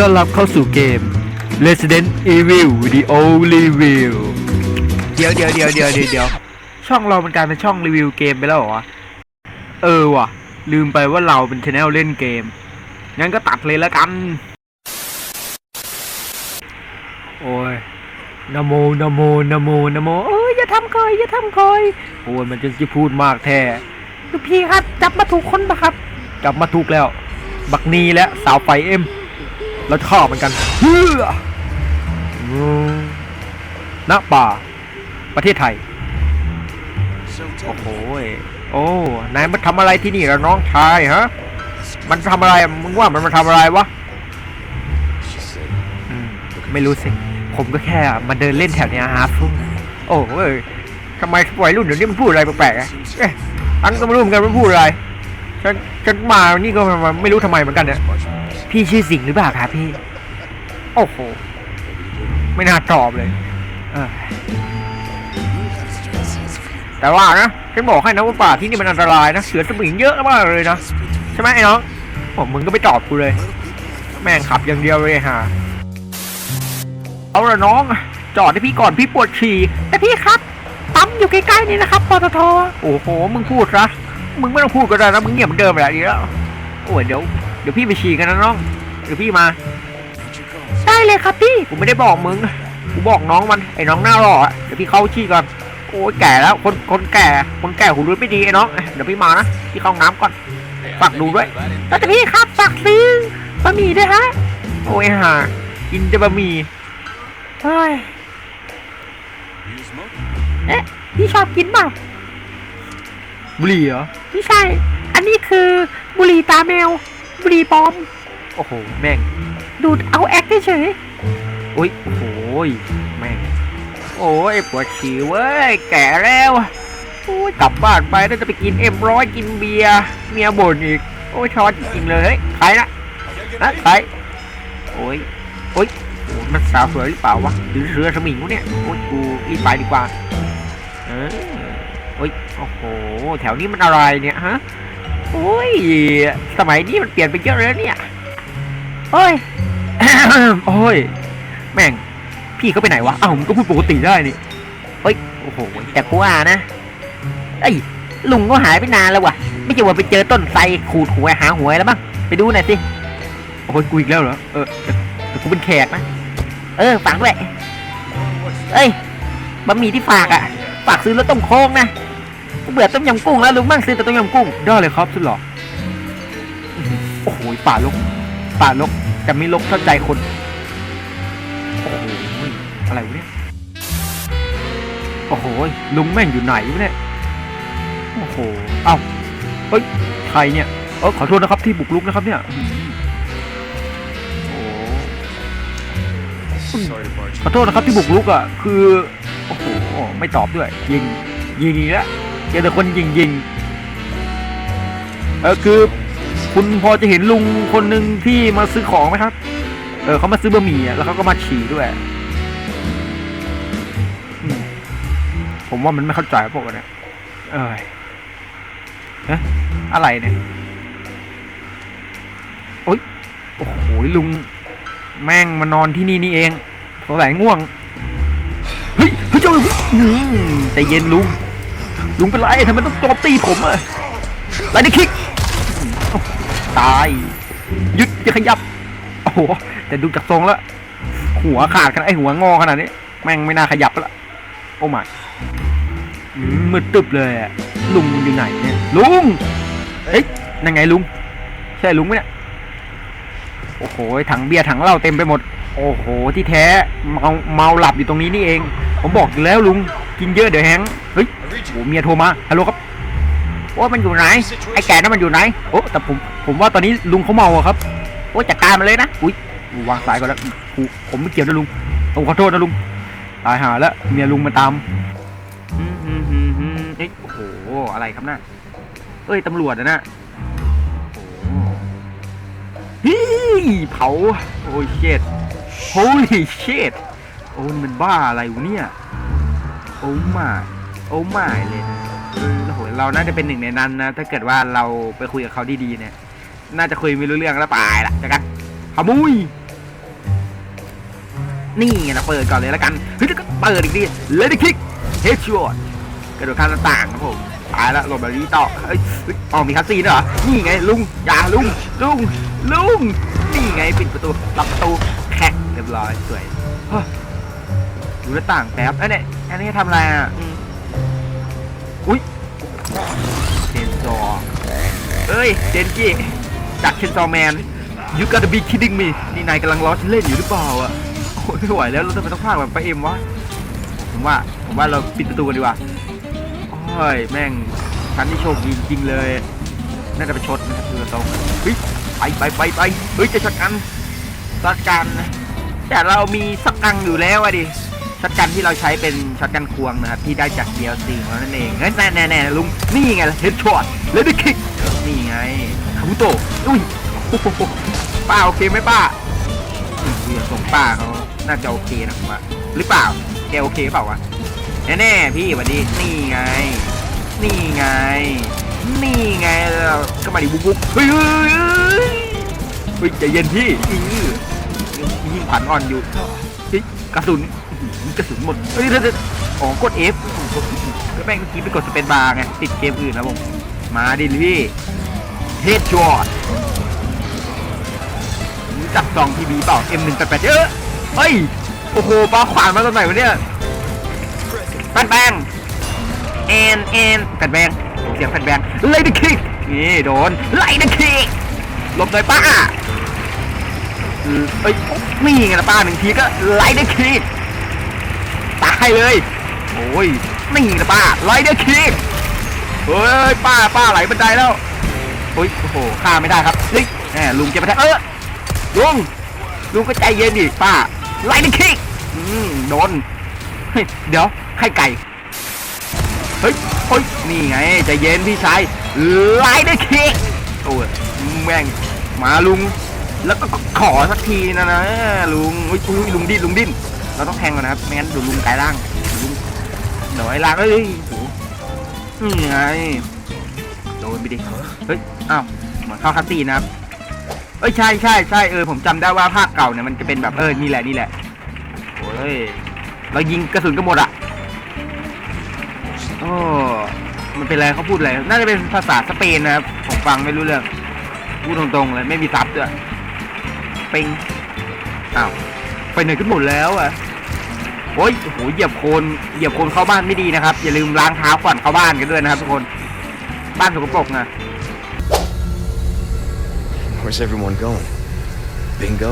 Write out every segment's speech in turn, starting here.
ต้อนรับเข้าสู่เกม Resident Evil Video Review เดี๋ยวเดี๋ยวเดี๋ยวเดี๋ยวเดี๋ยวเดี๋ยวช่องเรามันกลายเป็นช่องรีวิวเกมไปแล้วเหรอวะเออว่ะ ลืมไปว่าเราเป็นช anel เล่นเกม งั้นก็ตัดเลยแล้วกัน โอ้ยนะโมนะโมนะโมนะโมเอ้ยอย่าทำคอยอย่าทำคอยโอ้ยมันจะจะพูดมากแท้ลูกพี่ครับ จับมาถูกคนปะครับ จับมาถูกแล้ว บักนีและสาวไฟเอ็ม เราจะฆ่ามันกันเฮ้อณป่า ประเทศไทย โอ้โหโอ้นายมาทำอะไรที่นี่ล้วน้องชายฮะ มันทำอะไรมึงว่ามันมาทำอะไรวะไม่รู้สิ ผมก็แค่มาเดินเล่นแถวเนี้ยฮะฟุ้งโอ้เอ้ยทำไมวัยรุ่นเดี๋ยวนี้มันพูดอะไรแปลกๆอะอันก็ไม่รู้เหมือนกันมันพูดอะไรฉันฉันมานี่ก็ไม่รู้ทำไมเหมือนกันเนี่ย พี่ชื่อสิงห์หรือเปล่าครับพี่ โอ้โห ไม่น่าตอบเลย เออ แต่ว่านะฉันบอกให้นะว่าป่าที่นี่มันอันตรายนะเสือสมิงเยอะมากเลยนะใช่ไหมไอ้น้องผมมึงก็ไม่ตอบกูเลย แม่งขับอย่างเดียวเลยฮะเอาละน้อง จอดให้พี่ก่อนพี่ปวดฉี่แต่พี่ครับปั๊มอยู่ใกล้ๆนี่นะครับปตทโอ้โห มึงพูดซะมึงไม่ต้องพูดก็ได้นะมึงเงียบเหมือนเดิมไปแล้วดีแล้วโอ้ยเดี๋ยว เดี๋ยวพี่ไปฉี่กันนะน้องเดี๋ยวพี่มา ได้เลยครับพี่กูไม่ได้บอกมึงกูบอกน้องมันไอ้น้องหน้าหล่ออะเดี๋ยวพี่เข้าฉี่ก่อนโอ้ยแก่แล้วคนคนแก่คนแก่หูรู้ไม่ดีไอ้น้องเดี๋ยวพี่มานะพี่เข้าห้องน้ำก่อน ฝากดูด้วยแต่พี่ครับฝากซื้อบะหมี่ด้วยฮะ โอ้ยห่ากินจะบะหมี่เฮ้ยเอ๊ะพี่ชอบกินเปล่าบุหรี่เหรอไม่ใช่อันนี้คือบุหรี่ตาแมว บุหรี่ปลอม โอ้โห แม่ง ดูดเอาแอคเฉยโอ้ยโอ้โหยแม่ง โอ้ยปวดฉี่เว้ย แก่แล้วโอ้ยกลับบ้านไปแล้วจะไปกินเอ็มร้อยกินเบียร์เมียบ่นอีก โอ้ยช้อนจริงๆเลยเฮ้ยใครนะนะใครโอ้ยโอ้ยโอ้ยมันสาวสวยหรือเปล่าวะหรือเรือสมิงวะเนี่ยโอ้ยกูรีบไปดีกว่าเออโอ้ยโอ้โห แถวนี้มันอะไรเนี่ยฮะโอ้ย สมัยนี้มันเปลี่ยนไปเยอะเลยนะเนี่ยโอ้ย โอ้ย แม่ง พี่เขาไปไหนวะอ้าวมันก็พูดปกติได้นี่เฮ้ย โอ้โห แต่กูว่านะ เอ้ย ลุงก็หายไปนานแล้ววะไม่ใช่ว่าไปเจอต้นไทรขูดหวยหาหวยแล้วมั้ง ไปดูหน่อยสิ โอ้ย กูอีกแล้วเหรอ เออแต่แต่กูเป็นแขกนะ เออ ฝากด้วย เอ้ย บะหมี่ที่ฝากอะฝากซื้อแล้วต้มโค้งนะ กูเบื่อต้มยำกุ้งแล้วลุงบ้างซื้อแต่ต้มยำกุ้งได้เลยครับสุดหรออื้อหือโอ้โหป่าลกป่าลกแต่ไม่ลกเท่าใจคนโอ้โหอะไรวะเนี่ยโอ้โหลุงแม่งอยู่ไหนวะเนี่ยโอ้โหเอ้าเฮ้ยใครเนี่ยเออขอโทษนะครับที่บุกรุกนะครับเนี่ยอื้อหือโอ้ขอโทษนะครับที่บุกรุกอะ คือ โอ้โห ไม่ตอบด้วย ยิง ยิงอีกแล้วเจอแต่คนยิงยิงเออคือ คุณพอจะเห็นลุงคนหนึ่งที่มาซื้อของไหมครับ เออเขามาซื้อบะหมี่แล้วเขาก็มาฉี่ด้วย ผมว่ามันไม่เข้าใจพวกมันเนี่ยเอ้ยอะอะไรเนี่ยโอ๊ยโอ้โหลุง แม่งมานอนที่นี่นี่เองสงสัยง่วง เฮ้ยเฮ้ยเจ้าอืมใจเย็นลุง ลุงเป็นไรทำไมต้องโจมตีผมอะไรนี่คิก ตายหยุดจะขยับ โอ้โห แต่ดูจากทรงแล้ว หัวขาดขนาดไอหัวงอขนาดนี้ แม่งไม่น่าขยับแล้วโอ้มามืดตึบเลยอะลุงอยู่ไหนเนี่ย ลุงเฮ้ยนั่นไงลุง ใช่ลุงไหมเนี่ย โอ้โห ถังเบียร์ถังเหล้าเต็มไปหมด โอ้โห ที่แท้ เมา เมาหลับอยู่ตรงนี้นี่เอง ผมบอกอยู่แล้วลุง กินเยอะเดี๋ยวแฮงเฮ้ยโอ้เมียโทรมาฮัลโหลครับโอ้มันอยู่ไหนไอ้แก่นั่นมันอยู่ไหนโอ้แต่ผมผมว่าตอนนี้ลุงเขาเมาอะครับโอ้จัดการมันเลยนะอุ้ยวางสายก่อนแล้วผมไม่เกี่ยวนะลุงผมขอโทษนะลุงตายหาแล้วเมียลุงมาตามเอ้ยโอ้โหอะไรครับน่ะเอ้ยตำรวจนะน่ะโอ้โหฮี่เผาโอ้ยเช็ดโอ้ยเช็ดโอ้นี่มันบ้าอะไรวะเนี่ย โอ้มาโอ้มาเลยนะโอ้โหเราน่าจะเป็นหนึ่งในนั้นนะ ถ้าเกิดว่าเราไปคุยกับเขาดีๆเนี่ย น่าจะคุยไม่รู้เรื่องแล้วตายละจักกันขโมุยนี่ไงนะเปิดก่อนเลยแล้วกันเฮ้ยแล้วก็เปิดอีกทีเลดี้คิกเฮดช็อตกระโดดข้ามหน้าต่างครับผมตายล้วหลบแบบนี้ต่อเฮ้ยอ๋อมีคัสซีนเหรอ นี่ไงลุงอย่าลุงลุงลุงนี่ไงปิดประตูล็อกประตูแคะเรียบร้อยสวยเฮ้ย ดูหน้าต่างแป๊บเอ้ยเนี่ยอันนี้ทำอะไรอะอืมอุ้ยเชนซอเอ้ยเจนกี้จากเชนซอแมน You gotta be kidding me นี่นายกำลังล้อฉันเล่นอยู่หรือเปล่าอะโอ้ยไม่ไหวแล้วเราทำไมต้องพากแบบไปเอ็มวะผมว่าผมว่าเราปิดประตูกันดีกว่าโอ้ยแม่งฉันนี่โชคดีจริงๆเลยน่าจะไปชดนะครับคือตรงเฮ้ยไปไปไปไปเฮ้ยจะช็อตกันช็อตกันแต่เรามีสักกังอยู่แล้วอะดิ ช็อตกันที่เราใช้เป็นช็อตกันควงนะครับที่ได้จาก DLC ของเรานั่นเองเฮ้ยแน่แน่แน่ลุงนี่ไงล่ะเฮดช็อตเลดี้คิกนี่ไงคาบุโตะอุ้ยโอ้ป้าโอเคไหมป้าอืมเดี๋ยวส่งป้าเขาน่าจะโอเคนะผมว่าหรือเปล่าแกโอเคเปล่าวะแน่ๆพี่สวันนี้นี่ไง นี่ไง นี่ไงเราก็มาดิบุกบุกเฮ้ยเฮ้ยเฮ้ยใจเย็นพี่ยิงผันอ่อนอยู่กระสุน กระสุนหมดเฮ้ยเดี๋ยวเดี๋ยวอ๋อกด F ก็แม่งเมื่อกี้ไปกดสเปนบาร์ไงติดเกมอื่นนะผมมาดิพี่เฮดช็อตจับซองทีวีเปล่า M188 เยอะเฮ้ย โอ้โหปลาขวานมาตอนไหนวะเนี่ยแฟนแบงแอนแอนแฟนแบงเสียงแฟนแบงไล่เดคิกนี่โดนไล่เดคิกหลบหน่อยป้าเอ้ยนี่ไงนะป้าหนึ่งทีก็ไล่เดคิก ตายเลย โอ้ยนี่นะป้าไล่เดคิกเฮ้ยป้าป้าไหลบันไดแล้วโอ้ยโอ้โหข้าไม่ได้ครับเฮ้ยแหมลุงจะไปแทงเออลุงลุงก็ใจเย็นดิป้าไล่เดคิกอืมโดนเดี๋ยวไข่ไก่เฮ้ยเฮ้ยนี่ไงใจเย็นพี่ชายไล่ด้วยคิกโอ้ยแม่งมาลุง แล้วก็ขอสักทีนะนะลุงอุ้ยลุงดิ้นลุงดิ้น เราต้องแทงก่อนนะครับ ไม่งั้นเดี๋ยวลุงกลายร่างลุงเดี๋ยวไอ้ร่างเอ้ยโหนี่ไงโดนไปดิเฮ้ยอ้าวเหมือนเข้าคัสซีนะครับเอ้ยใช่ใช่ใช่เออผมจำได้ว่าภาคเก่าเนี่ยมันจะเป็นแบบเออนี่แหละนี่แหละโอ้ยเรายิงกระสุนก็หมดอะโอ้มันเป็นอะไรเขาพูดอะไรน่าจะเป็นภาษาสเปนนะครับผมฟังไม่รู้เรื่องพูดตรงๆเลยไม่มีซับด้วยปิงอ้าว ไปไหนกันหมดแล้วอะโอ้ยโอ้โหเหยียบโคนเหยียบโคนเข้าบ้านไม่ดีนะครับ อย่าลืมล้างเท้าก่อนเข้าบ้านกันด้วยนะครับทุกคน บ้านสกปรกนะ Where's everyone going? Bingo?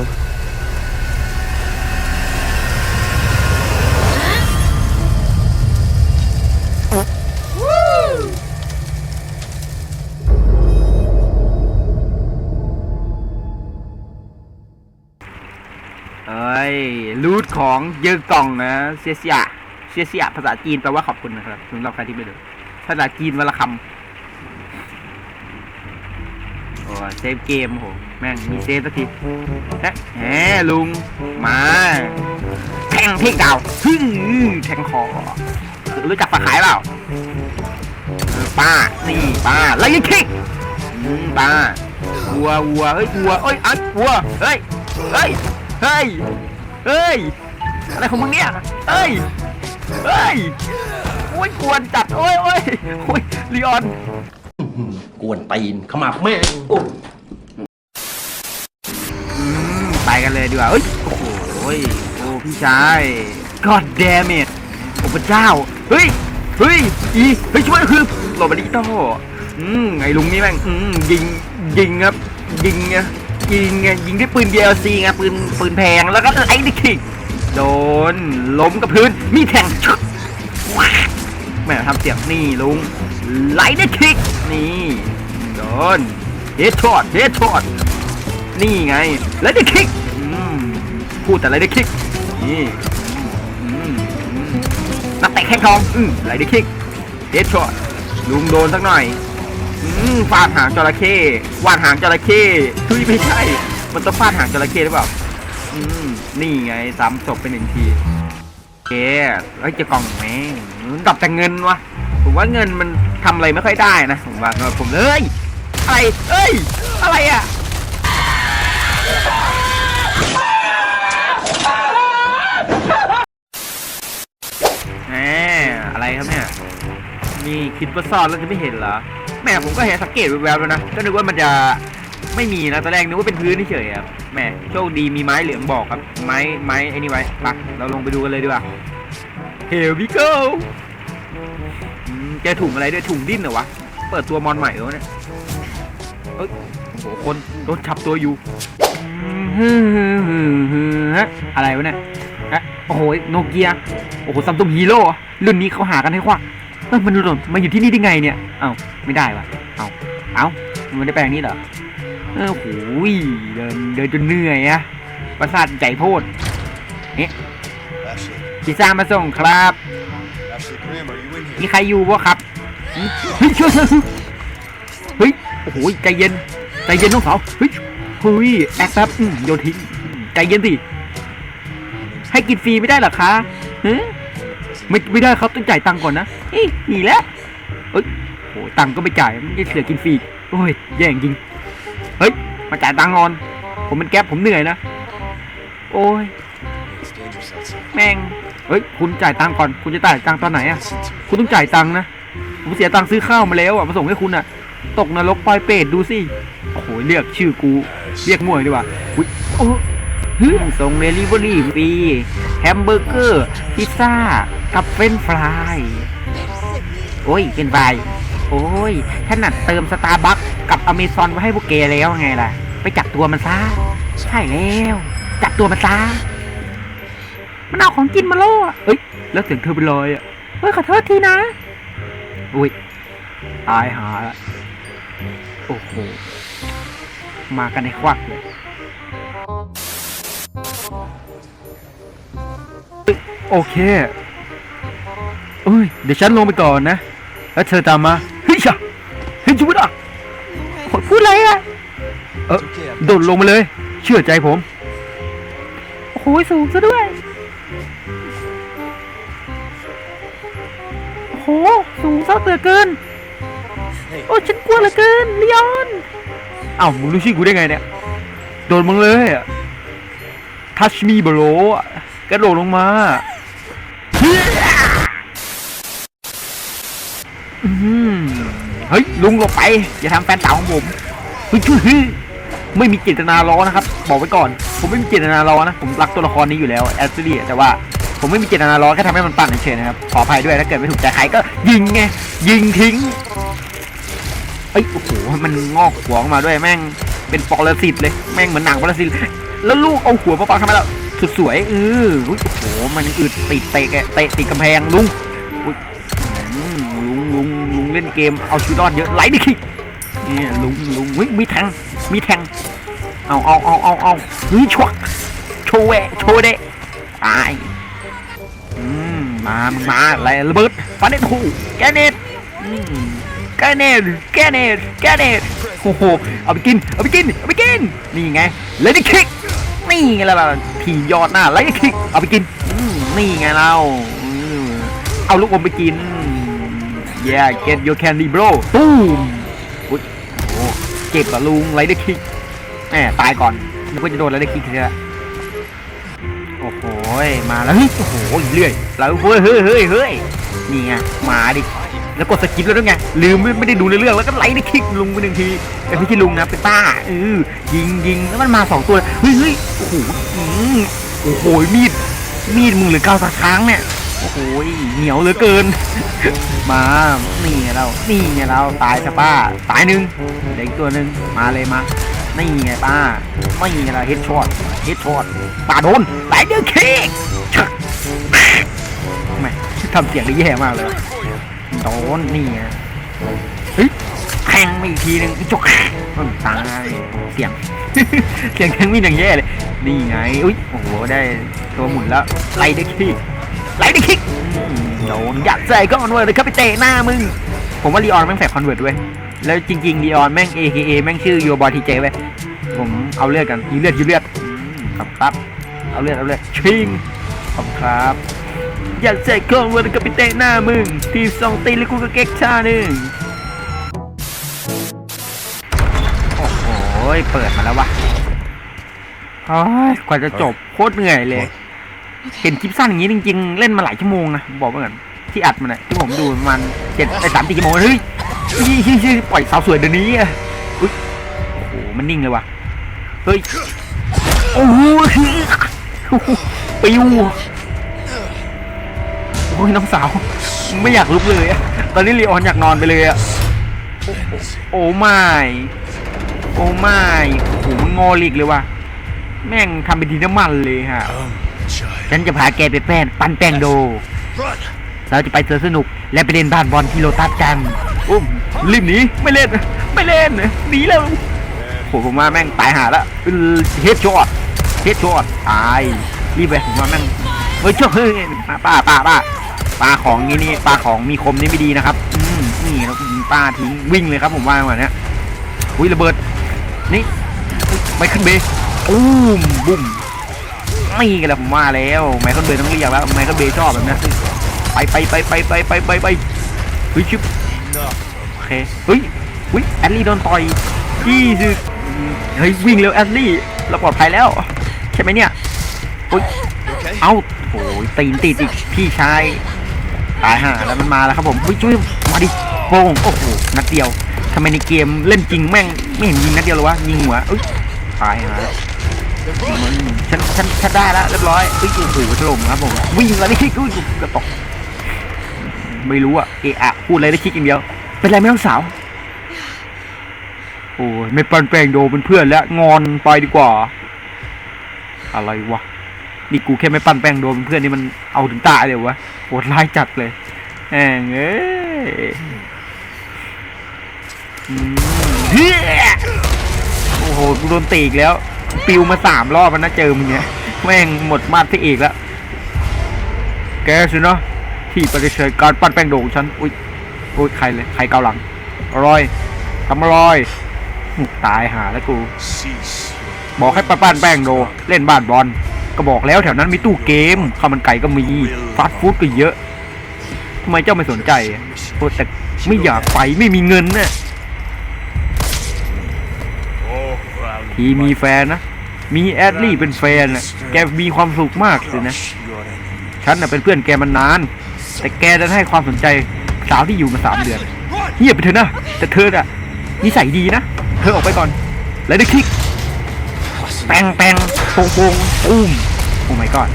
ของเยอะกล่องนะเซียเซียเซียเซียภาษาจีนแปลว่าขอบคุณนะครับสำหรับใครที่ไม่รู้ภาษาจีนวันละคำโอ้เซฟเกมโหแม่งมีเซฟสักทีแฮะแหมลุงมาแทงเทกดาวฮึ่งแทงคอรู้จักปลาขายเปล่าป้านี่ป้าไล่ยิงคิกป้าวัววัวเฮ้ยวัวเอ้ยอัดวัวเฮ้ยเฮ้ยเฮ้ย เฮ้ย อะไรของมึงเนี่ยเฮ้ย เฮ้ย โอ้ยกวนจัด โอ้ยโอ้ยโอ้ยลีออน กวนตีนขมับแม่งโอ้อืมไปกันเลยดีกว่าเอ้ย โอ้โหยโอ้พี่ชาย God damn it โอ้พระเจ้า เฮ้ย เฮ้ย อี เฮ้ยช่วยคือโรบาริโต้อืมไอ้ลุงนี่แม่งอืมยิง ยิงครับ ยิงไงยิ ยิงไงยิงด้วยปืน DLC ไงปืนปืนแพงแล้วก็ไอ้ดิคิกโดนล้มกับพื้นมีแทงชึกว้าแม่ทำเสียงนี่ลุงไลท์ดิคิกนี่โดนเฮดช็อตเฮดช็อตนี่ไงไลท์ดิคิกพูดแต่ไลท์ดิคิกนี่นักเตะแข้งทองไลท์ดิคิกเฮดช็อตลุงโดนสักหน่อย ฟาดหางจระเข้วาดหางจระเข้ทุยไม่ใช่ มันต้องฟาดหางจระเข้หรือเปล่า อืม นี่ไงซ้ำจบเป็นหนึ่งทีเคแล้วจะกล่องไหมดับแต่เงินวะ ผมว่าเงินมันทำอะไรไม่ค่อยได้นะ ผมว่าผมเลย อะไร เอ้ย อะไรอะอะไรครับเนี่ย นี่คิดว่าซ่อนแล้วจะไม่เห็นเหรอ แหมผมก็เห็นสังเกตแวบๆแล้วนะก็นึกว่ามันจะไม่มีนะตอนแรกนึกว่าเป็นพื้นเฉยๆครับแหมโชคดีมีไม้เหลืองบอกครับ ไม้ไม้ไอ้นี่ไว้ไปเราลงไปดูกันเลยดีกว่า Here we go อืมแกถุงอะไรด้วยถุงดิ้นเหรอวะ เปิดตัวมอนใหม่เหรอวเนี่ยเอ้ยโอ้โหคนโดนฉับตัวอยู่อืมฮะอะไรวะเนี่ยฮะโอ้โหโนเกียโอ้โหซัมซุงฮีโร่รุ่นนี้เขาหากันให้ควัก เอ้ยมันหล่นมาอยู่ที่นี่ได้ไงเนี่ย เอ้าไม่ได้วะเอ้าเอ้ามันได้แปลงนี้เหรอ เออโหยเดินเดินจนเหนื่อยอะประสาทใจโพด Ashley, พิซซ่ามาส่งครับ มีใครอยู่บ่ครับ เฮ้ยช่วยเฮ้ยโอ้โหใจเย็น ใจเย็นน้องสาวเฮ้ยเฮ้ยแอคแป๊บโยนทิ้ง ใจเย็นสิให้กินฟรีไม่ได้หรอคะเฮ้ ไม่ไม่ได้ครับต้องจ่ายตังค์ก่อนนะเฮ้ยหนีแล้วเอ้ยโอ้ยตังค์ก็ไม่จ่ายไม่ได้เสียกินฟรีโอ้ยแย่งจริงเฮ้ยมาจ่ายตังค์ก่อน ผมเป็นแก๊ปผมเหนื่อยนะโอ้ย It's dangerous outside. แม่งเฮ้ยคุณจ่ายตังค์ก่อนคุณจะจ่ายตังค์ตอนไหนอะ Listen to me. คุณต้องจ่ายตังค์นะ ผมเสียตังค์ซื้อข้าวมาแล้วอะมาส่งให้คุณอะ ตกนรกปลอยเปรตดูสิ โอ้โหเรียกชื่อกู เรียกมั่วดีกว่าอุ้ยโอ้ฮึ ส่งเดลิเวอรี่ฟรีแฮมเบอร์เกอร์ พิซซ่า กับเฟรนฟราย โอ้ยเฟรนช์ฟโอ้ยถนัดเติมสตาร์บัคกับอเมซอนไว้ให้พวกแกแล้วไงล่ะ ไปจับตัวมันซะ ใช่แล้ว จับตัวมันซะ มันเอาของกินมาล่อเอ้ย แล้วเสียงเธอเป็นรอยอะเฮ้ยขอโทษทีนะ อุ้ยตายหาละโอ้โห มากันในควักเลย โอเคเอ้ยเดี๋ยวฉันลงไปก่อนนะ แล้วเธอตามมาเฮ้ยจ้ะเฮ้ยจุ๊ดอะพูดอะไรอะเออ It's okay, I've โดดลงมาเลย เชื่อใจผมโอ้โหสูงซะด้วยโอ้โหสูงซะเหลือเกินโอ้ฉันกลัวเหลือเกินลีออนเอ้ามึงรู้ชื่อกูได้ไงเนี่ยโดนมึงเลยอะ touch me bro อกระโดดลงมาเฮ้ยอื้อหือเฮ้ยลุงหลบไป อย่าทำแฟนเต่าของผมเฮ้ยช่วยเฮ้ยไม่มีเจตนาล้อนะครับ บอกไว้ก่อน ผมไม่มีเจตนาล้อนะ ผมรักตัวละครนี้อยู่แล้วแอสเซอรี่แต่ว่าผมไม่มีเจตนาล้อแค่ทำให้มันปั่นเฉยๆนะครับ ขออภัยด้วยถ้าเกิดไม่ถูกใจใครก็ยิงไง ยิงทิ้งเอ้ยโอ้โหมันงอกหัวออกมาด้วยแม่งเป็นปรสิตเลย แม่งเหมือนหนังปรสิต แล้วลูกเอาหัวมาปักทำไมล่ะสุดสวยเอออุ๊ยโอ้โหมันอึดติดเตะเตะติดกำแพงลุงอุ๊ยอืมลุงลุงลุงเล่นเกมเอาชีวิตรอดเยอะไหลดิคิกนี่ลุงลุงเฮ้ยมีแทงมีแทงเอาเอาเอาเอาเอาเฮ้ยชวักโชว์แวโชว์เดะตายอืมมามึงมาอะไรระเบิดฟันเน็ตหูแกเน็ตแกเน็ตแกเน็ตแกเน็ตโอ้โหเอาไปกินเอาไปกินเอาไปกินนี่ไงเลยดิคิก นี่ไงล่ะทียอดหน้าไลท์คิกเอาไปกินนี่ไงเราเอาลูกอมไปกิน yeah get your candy bro ตูมอุ๊ยโอ้เจ็บเหรอลุงไลท์คิกแหมตายก่อนนึกว่าจะโดนไลท์คิกเสียโอ้โหมาแล้วเฮ้ยโอ้โหเรื่อยแล้วเฮ้ยเฮ้ยเฮ้ยเฮ้ยนี่ไงมาดิ แล้วกดสกิปแล้วด้วยไงลืมไม่ได้ดูในเรื่องแล้วก็ไลท์ได้คลิกลุงไปหนึ่งทีแต่ไม่ใช่ลุงนะเป็นป้าเออยิงยิงแล้วมันมาสองตัวเฮ้ยเฮ้ยโอ้โหอืมโอ้โหมีดมีดมึงเหลือเก้าสักครั้งเนี่ยโอ้โหเหนียวเหลือเกิน มานี่ไงเรานี่ไงเราตายซะป้าตายหนึ่งเด็กตัวหนึ่งมาเลยมานี่ไงป้าไม่มีไงเราเฮดช็อตเฮดช็อตป้าโดนไลท์เดือร์คิกชักแหม่ทำเสียงได้แย่มากเลย โดนนี่ไงเฮ้ยแทงมาอีกทีหนึงจกมันตายเสียง เสียงแทงมีดอย่างแย่เลยนี่ไงอุ้ยโอ้โหได้ตัวหมุนแล้วไล่ได้คิกไล่ได้คิกอืมโดนยัดใส่ก้อนเวิร์ดเลยครับไปเตะหน้ามึงผมว่าลีออนแม่งแฝงคอนเวิร์ตด้วยแล้วจริงๆลีออนแม่ง AKA แม่งชื่อโยบอยทีเจไว้ยผมเอาเลือดกันยีเลือดยีเลือดอืมครับครับเอาเลือดเอาเลือดชิงขอบคุณครับ อยากใส่กล้องวันกับไปเตะหน้ามึง ทีสองตีแล้วกูก็เก๊กชาหนึ่งโอ้โหเปิดมาแล้ววะโอ้ยกว่าจะจบโคตรเหนื่อยเลย เห็นคลิปสั้นอย่างนี้จริง ๆ เล่นมาหลายชั่วโมงนะบอกไว้ก่อนที่อัดมันอะที่ผมดูมาณเจ็ดไอ้สามสี่ชั่วโมงเฮ้ยปล่อยสาวสวยเดี๋ยวนี้อะอุ๊ยโอ้โหมันนิ่งเลยวะเฮ้ยโอ้โหปิว อ้ยน้องสาว ไม่อยากลุกเลยอะตอนนี้ลีออนอยากนอนไปเลยอะโอ้โอ้ไม่โอ้ไม่โอ้โหมันงอหลีกเลยว่ะแม่งทำเป็นดินน้ำมันเลยฮะ Come, child. ฉันจะพาแกไปแป้นปั้นแป้งโด Run! เราจะไปสวนสนุกและไปเล่นบ้านบอลที่โลตัสกันอุ้มรีบหนีไม่เล่นไม่เล่นหนีแล้วโหผมว่าแม่งตายหาละเฮดช็อตเฮดช็อตตายรีบไปผมว่าแม่งเฮ้ยเจ้าเฮ้ยป้าป้าป้า ปลาของนี้นี่ปลาของมีคมนี่ไม่ดีนะครับอืมนี่ครับป้าทิ้งวิ่งเลยครับผมว่าวันนี้อุ้ยระเบิดนี่ไม่ขึ้นเบย์อุ้มบุ้มไม่กันแล้วผมว่าแล้วไมเคิลเบย์ต้องเรียกแล้วไมเคิลเบย์ชอบแบบนี้ไปไปไปไปไปไปไปไปเฮ้ยชิบโอเคเฮ้ยเฮ้ยแอดลี่โดนต่อยยี่สิบเฮ้ยวิ่งเร็วแอดลี่เราปลอดภัยแล้ว ใช่ไหมเนี่ยเฮ้ยเอ้าโอ้ยตีนติดอีกพี่ชาย ตายห่าแล้วมันมาแล้วครับผมเฮ้ยช่วยมาดิโป่งโอ้โหนัดเดียวทำไมในเกมเล่นจริงแม่งไม่เห็นยิงนัดเดียวเลยวะยิงหัวเอ้ยตายห่าแล้วมันฉันฉันฉันได้แล้วเรียบร้อยเอ้ยโอ้โหถล่มครับผมวิ่งแล้วนี่กูกระตกไม่รู้อะเอะอะพูดอะไรได้คิดอย่างเดียว เป็นไรไหมน้องสาว โอ้ยไม่ปันแปลงโดเป็นเพื่อนแล้วงอนไปดีกว่า อะไรวะนี่กูแค่ไม่ปั้นแป้งโดนเพื่อนนี่มันเอาถึงตายเลยวะโหดร้ายจัดเลย แหงเอ้ยโอ้โหกูโดนตีอีกแล้ว ปิวมาสามรอบมันนะเจอมึงเนี่ยแม่งหมดมาดพระเอกแล้ว แกสินะที่ปฏิเสธการปั้นแป้งโดของฉัน อุ้ยอุ้ยใครเลย ใครเกาหลังอร่อยทำอร่อยตายหาแล้วกู บอกให้ป้าปั้นแป้งโด เล่นบ้านบอล ก็บอกแล้วแถวนั้นมีตู้เกมข้าวมันไก่ก็มี ฟาสต์ฟู้ดก็เยอะ ทำไมเจ้าไม่สนใจโอ้แต่ไม่อยากไปไม่มีเงินน่ะทีมีแฟนนะ มีแอดลี่เป็นแฟนน่ะแกมีความสุขมากเลยนะ ฉันน่ะเป็นเพื่อนแกมานาน แต่แกจะให้ความสนใจสาวที่อยู่มาสามเดือนเงียบไปเถอะนะ แต่เธอน่ะนิสัยดีนะ เธอออกไปก่อน แล้วได้คลิก แปงแปงโปงโปงปุ้มโอ้ my god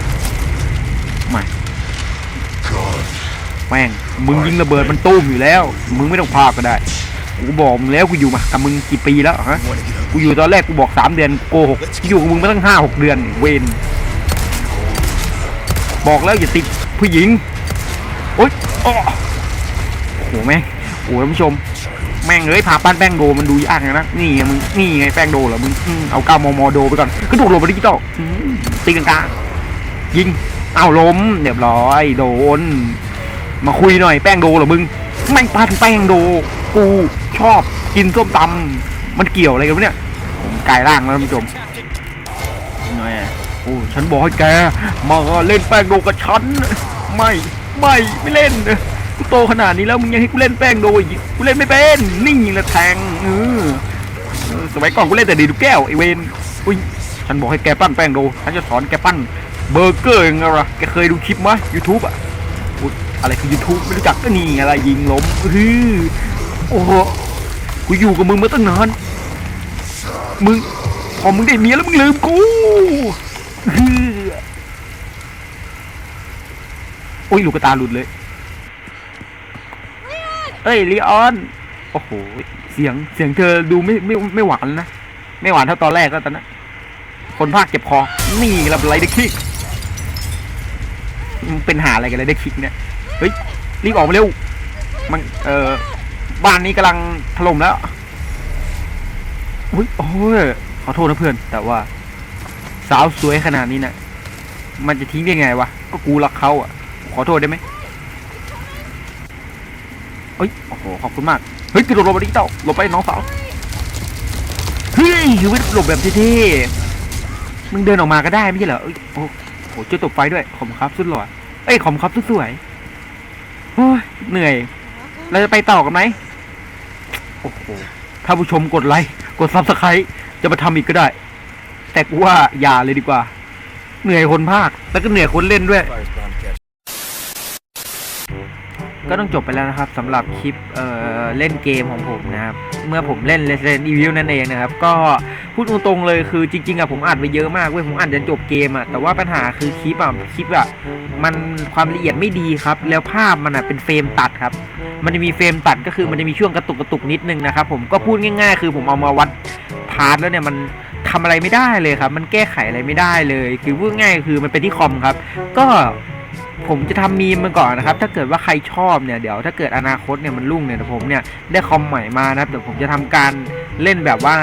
แม่งมึงยิงระเบิดมันตุ้มอยู่แล้ว มึงไม่ต้องพากก็ได้กูบอกมึงแล้วกูอยู่มากับมึงกี่ปีแล้วฮะ Want to get up? กูอยู่ตอนแรกกูบอกสามเดือนโกหกอยู่กับมึงมาตั้งห้าหกเดือนนี่เวนบอกแล้วอย่าติดผู้หญิงโอ๊ยอ้อโอ้โหแม่งโอ้โหท่านผู้ชม แม่งเอ้ยพาปั้นแป้งโดมันดูยากนะนี่ไงมึงนี่ไงแป้งโดเหรอมึงอืมเอาเก้ามมโดไปก่อนกระโดดลงไปดิจิตอลอืมตีกลางๆยิงเอาล้มเรียบร้อยโดน มาคุยหน่อยแป้งโดเหรอมึงแม่งปั้นแป้งโด กูชอบกินส้มตำมันเกี่ยวอะไรกันวะเนี่ยผมกลายร่างแล้วท่านผู้ชมแหม่โอ้ฉันบอกให้แกมาเล่นแป้งโดกับฉันไม่ไม่ไม่เล่นกูโตขนาดนี้แล้วมึงยังให้กูเล่นแป้งโดอีกกูเล่นไม่เป็นนี่แหละแทงเออเออสมัยก่อนกูเล่นแต่ดีดูแก้วไอเวนอุ้ยฉันบอกให้แกปั้นแป้งโดฉันจะสอนแกปั้นเบอร์เกอร์ยังไงล่ะแกเคยดูคลิปมั้ยยูทูบอะ อุ๊ยอะไรคือยูทูบไม่รู้จักก็นี่อะไรยิงล้มฮือโอ้โหกูอยู่กับมึงมาตั้งนานมึงพอมึงได้เมียแล้วมึงลืมกูฮือโอ้ยลูกกระตาหลุดเลยเอ้ยลีออน โอ้โห เสียง เสียงเธอดูไม่ไม่ไม่หวานนะ ไม่หวานเท่าตอนแรกแล้วตอนนั้นคนภาคเจ็บคอ นี่รับไรได้คิกมันเป็นหาอะไรกันเลยได้คิกเนี่ย เฮ้ยรีบออกมาเร็ว มันเอ่อบ้านนี้กำลังถล่มแล้วอุ้ยโอ้ยขอโทษนะเพื่อน แต่ว่า สาวสวยขนาดนี้นะมันจะทิ้งได้ไงวะก็กูรักเขาอะ ขอโทษได้ไหมเอ้ยโอ้โหขอบคุณมากเฮ้ยกระโดดลงมาดิจิตอลหลบไปน้องสาวเฮ้ยคือไม่หลบแบบเท่ๆมึงเดินออกมาก็ได้ไม่ใช่เหรอเอ้ยโอ้โหเจอตกไฟด้วยขอบครับสุดหล่อเอ้ยขอบครับสุดสวย เหนื่อย เราจะไปต่อกันไหมโอ้โหถ้าผู้ชมกดไลค์กดซับสไครต์จะมาทำอีกก็ได้ แต่กูว่าอย่าเลยดีกว่า เหนื่อยคนภาค แล้วก็เหนื่อยคนเล่นด้วย ก็ต้องจบไปแล้วนะครับสำหรับคลิปเอ่อเล่นเกมของผมนะครับ เมื่อผมเล่น Resident Evil นั่นเองนะครับ ก็พูดตรงๆเลยคือจริงๆอะผมอัดไปเยอะมากเว้ยผมอัดจนจบเกมอะแต่ว่าปัญหาคือคลิปอะคลิปอะมันความละเอียดไม่ดีครับ แล้วภาพมันอะเป็นเฟรมตัดครับ มันจะมีเฟรมตัดก็คือมันจะมีช่วงกระตุกกระตุกนิดนึงนะครับผมก็พูดง่าย ๆ คือผมเอามาวัดพาร์ทแล้วเนี่ยมันทำอะไรไม่ได้เลยครับ มันแก้ไขอะไรไม่ได้เลย คือพูดง่ายคือมันเป็นที่คอมครับ ก็ ผมจะทำมีมมาก่อนนะครับ ถ้าเกิดว่าใครชอบเนี่ยเดี๋ยวถ้าเกิดอนาคตเนี่ยมันรุ่งเนี่ยเดี๋ยวผมเนี่ยได้คอมใหม่มานะครับเดี๋ยวผมจะทำการเล่นแบบว่า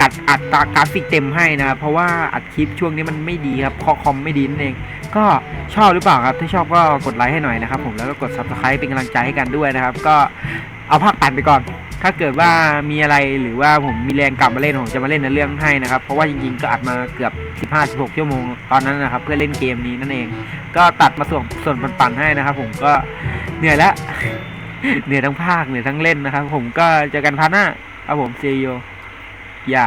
อัดอัดตากราฟิกเต็มให้นะครับเพราะว่าอัดคลิปช่วงนี้มันไม่ดีครับคอคอมไม่ดีนั่นเอง ก็ชอบหรือเปล่าครับ ถ้าชอบก็กดไลค์ให้หน่อยนะครับผมแล้วก็กด subscribe เป็นกำลังใจให้กันด้วยนะครับ ก็ เอาภาคตัดไปก่อน ถ้าเกิดว่ามีอะไรหรือว่าผมมีแรงกลับมาเล่นผมจะมาเล่นในเรื่องให้นะครับ เพราะว่าจริงๆก็อัดมาเกือบ 15-16 ชั่วโมงตอนนั้นนะครับ เพื่อเล่นเกมนี้นั่นเอง ก็ตัดมาส่วนส่วนปั่นๆให้นะครับ ผมก็เหนื่อยแล้วเหนื่อยทั้งภาคเหนื่อยทั้งเล่นนะครับ ผมก็เจอกันพาร์ทหน้าครับผมซีโยอย่า